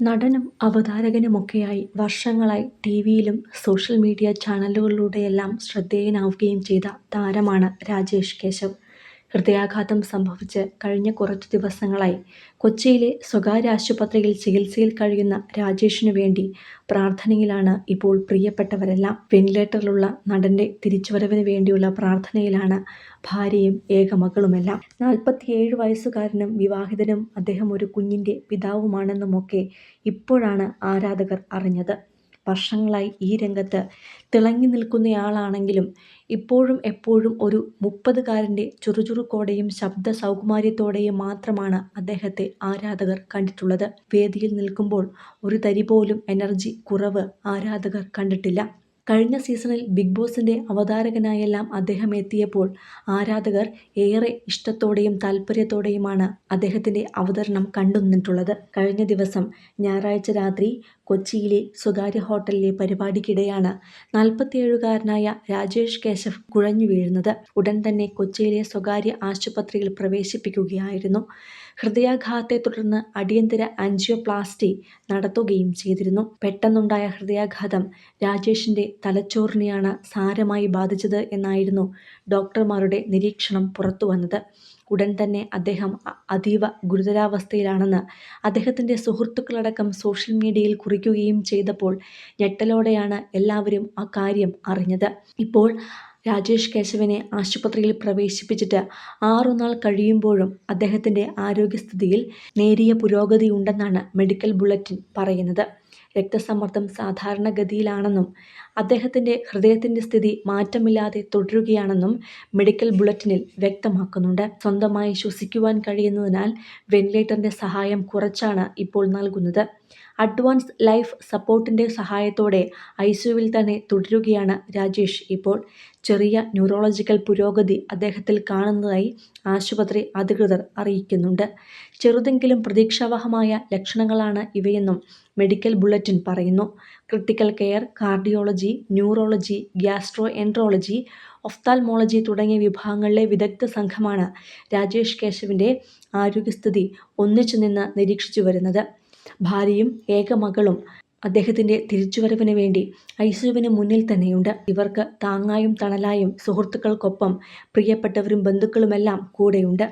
നടനും അവതാരകനുമൊക്കെയായി വർഷങ്ങളായി ടി വിയിലും സോഷ്യൽ മീഡിയ ചാനലുകളിലൂടെയെല്ലാം ശ്രദ്ധേയനാവുകയും ചെയ്ത താരമാണ് രാജേഷ് കേശവ്. ഹൃദയാഘാതം സംഭവിച്ച് കഴിഞ്ഞ കുറച്ചു ദിവസങ്ങളായി കൊച്ചിയിലെ സ്വകാര്യ ആശുപത്രിയിൽ ചികിത്സയിൽ കഴിയുന്ന രാജേഷിനു വേണ്ടി പ്രാർത്ഥനയിലാണ് ഇപ്പോൾ പ്രിയപ്പെട്ടവരെല്ലാം. വെന്റിലേറ്ററിലുള്ള നടന്റെ തിരിച്ചുവരവിന് വേണ്ടിയുള്ള പ്രാർത്ഥനയിലാണ് ഭാര്യയും ഏകമകളുമെല്ലാം. നാൽപ്പത്തിയേഴ് വയസ്സുകാരനും വിവാഹിതനും അദ്ദേഹം ഒരു കുഞ്ഞിന്റെ പിതാവുമാണെന്നുമൊക്കെ ഇപ്പോഴാണ് ആരാധകർ അറിഞ്ഞത്. വർഷങ്ങളായി ഈ രംഗത്ത് തിളങ്ങി നിൽക്കുന്നയാളാണെങ്കിലും ഇപ്പോഴും എപ്പോഴും ഒരു മുപ്പതുകാരന്റെ ചുറുചുറുക്കോടെയും ശബ്ദ സൗകുമാര്യത്തോടെയും മാത്രമാണ് അദ്ദേഹത്തെ ആരാധകർ കണ്ടിട്ടുള്ളത്. വേദിയിൽ നിൽക്കുമ്പോൾ ഒരു തരി പോലും എനർജി കുറവ് ആരാധകർ കണ്ടിട്ടില്ല. കഴിഞ്ഞ സീസണിൽ ബിഗ് ബോസിന്റെ അവതാരകനായെല്ലാം അദ്ദേഹം എത്തിയപ്പോൾ ആരാധകർ ഏറെ ഇഷ്ടത്തോടെയും താല്പര്യത്തോടെയുമാണ് അദ്ദേഹത്തിന്റെ അവതരണം കണ്ടുനിന്നിട്ടുള്ളത്. കഴിഞ്ഞ ദിവസം ഞായറാഴ്ച രാത്രി കൊച്ചിയിലെ സ്വകാര്യ ഹോട്ടലിലെ പരിപാടിക്കിടെയാണ് നാൽപ്പത്തിയേഴുകാരനായ രാജേഷ് കേശവ് കുഴഞ്ഞു വീഴുന്നത് ഉടൻ തന്നെ കൊച്ചിയിലെ സ്വകാര്യ ആശുപത്രിയിൽ പ്രവേശിപ്പിക്കുകയായിരുന്നു. ഹൃദയാഘാതത്തെ തുടർന്ന് അടിയന്തര ആൻജിയോപ്ലാസ്റ്റി നടത്തുകയും ചെയ്തിരുന്നു. പെട്ടെന്നുണ്ടായ ഹൃദയാഘാതം രാജേഷിന്റെ തലച്ചോറിനെയാണ് സാരമായി ബാധിച്ചത് എന്നായിരുന്നു ഡോക്ടർമാരുടെ നിരീക്ഷണം പുറത്തുവന്നത്. ഉടൻ തന്നെ അദ്ദേഹം അതീവ ഗുരുതരാവസ്ഥയിലാണെന്ന് അദ്ദേഹത്തിന്റെ സുഹൃത്തുക്കളടക്കം സോഷ്യൽ മീഡിയയിൽ കുറിക്കുകയും ചെയ്തപ്പോൾ ഞെട്ടലോടെയാണ് എല്ലാവരും ആ കാര്യം അറിഞ്ഞത്. ഇപ്പോൾ രാജേഷ് കേശവനെ ആശുപത്രിയിൽ പ്രവേശിപ്പിച്ചിട്ട് ആറുനാൾ കഴിയുമ്പോഴും അദ്ദേഹത്തിന്റെ ആരോഗ്യസ്ഥിതിയിൽ നേരിയ പുരോഗതി ഉണ്ടെന്നാണ് മെഡിക്കൽ ബുള്ളറ്റിൻ പറയുന്നത്. രക്തസമ്മർദ്ദം സാധാരണഗതിയിലാണെന്നും അദ്ദേഹത്തിന്റെ ഹൃദയത്തിന്റെ സ്ഥിതി മാറ്റമില്ലാതെ തുടരുകയാണെന്നും മെഡിക്കൽ ബുള്ളറ്റിനിൽ വ്യക്തമാക്കുന്നുണ്ട്. സ്വന്തമായി ശ്വസിക്കുവാൻ കഴിയുന്നതിനാൽ വെന്റിലേറ്ററിന്റെ സഹായം കുറച്ചാണ് ഇപ്പോൾ നൽകുന്നത്. അഡ്വാൻസ് ലൈഫ് സപ്പോർട്ടിന്റെ സഹായത്തോടെ ഐ സിയുവിൽ തന്നെ തുടരുകയാണ് രാജേഷ് ഇപ്പോൾ. ചെറിയ ന്യൂറോളജിക്കൽ പുരോഗതി അദ്ദേഹത്തിൽ കാണുന്നതായി ആശുപത്രി അധികൃതർ അറിയിക്കുന്നുണ്ട്. ചെറുതെങ്കിലും പ്രതീക്ഷാവഹമായ ലക്ഷണങ്ങളാണ് ഇവയെന്നും മെഡിക്കൽ ബുള്ളറ്റിൻ പറയുന്നു. Critical care, cardiology, neurology, gastroenterology, ophthalmology തുടങ്ങിയ വിഭാഗങ്ങളിലെ വിദഗ്ധ സംഘമാണ് രാജേഷ് കേശവിന്റെ ആരോഗ്യസ്ഥിതി ഒന്നിച്ചു നിന്ന് നിരീക്ഷിച്ചു വരുന്നത് ഭാര്യയും ഏകമകളും അദ്ദേഹത്തിന്റെ തിരിച്ചുവരവിന് വേണ്ടി ഐസിയുവിന് മുന്നിൽ തന്നെയുണ്ട്. ഇവർക്ക് താങ്ങായും തണലായും സുഹൃത്തുക്കൾക്കൊപ്പം പ്രിയപ്പെട്ടവരും ബന്ധുക്കളുമെല്ലാം കൂടെയുണ്ട്.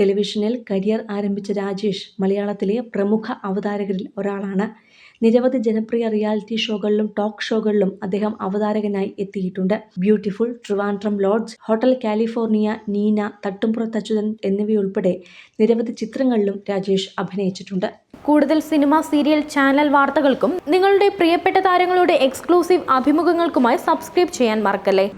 ടെലിവിഷനിൽ കരിയർ ആരംഭിച്ച രാജേഷ് മലയാളത്തിലെ പ്രമുഖ അവതാരകരിൽ ഒരാളാണ്. നിരവധി ജനപ്രിയ റിയാലിറ്റി ഷോകളിലും ടോക്ക് ഷോകളിലും അദ്ദേഹം അവതാരകനായി എത്തിയിട്ടുണ്ട്. Beautiful, Trivandrum lodge, hotel California, Neena, Thattumpurath Achuthan എന്നിവയുൾപ്പെടെ നിരവധി ചിത്രങ്ങളിലും രാജേഷ് അഭിനയിച്ചിട്ടുണ്ട്. കൂടുതൽ സിനിമ, സീരിയൽ, ചാനൽ വാർത്തകൾക്കും നിങ്ങളുടെ പ്രിയപ്പെട്ട താരങ്ങളുടെ എക്സ്ക്ലൂസീവ് അഭിമുഖങ്ങൾക്കുമായി സബ്സ്ക്രൈബ് ചെയ്യാൻ മറക്കല്ലേ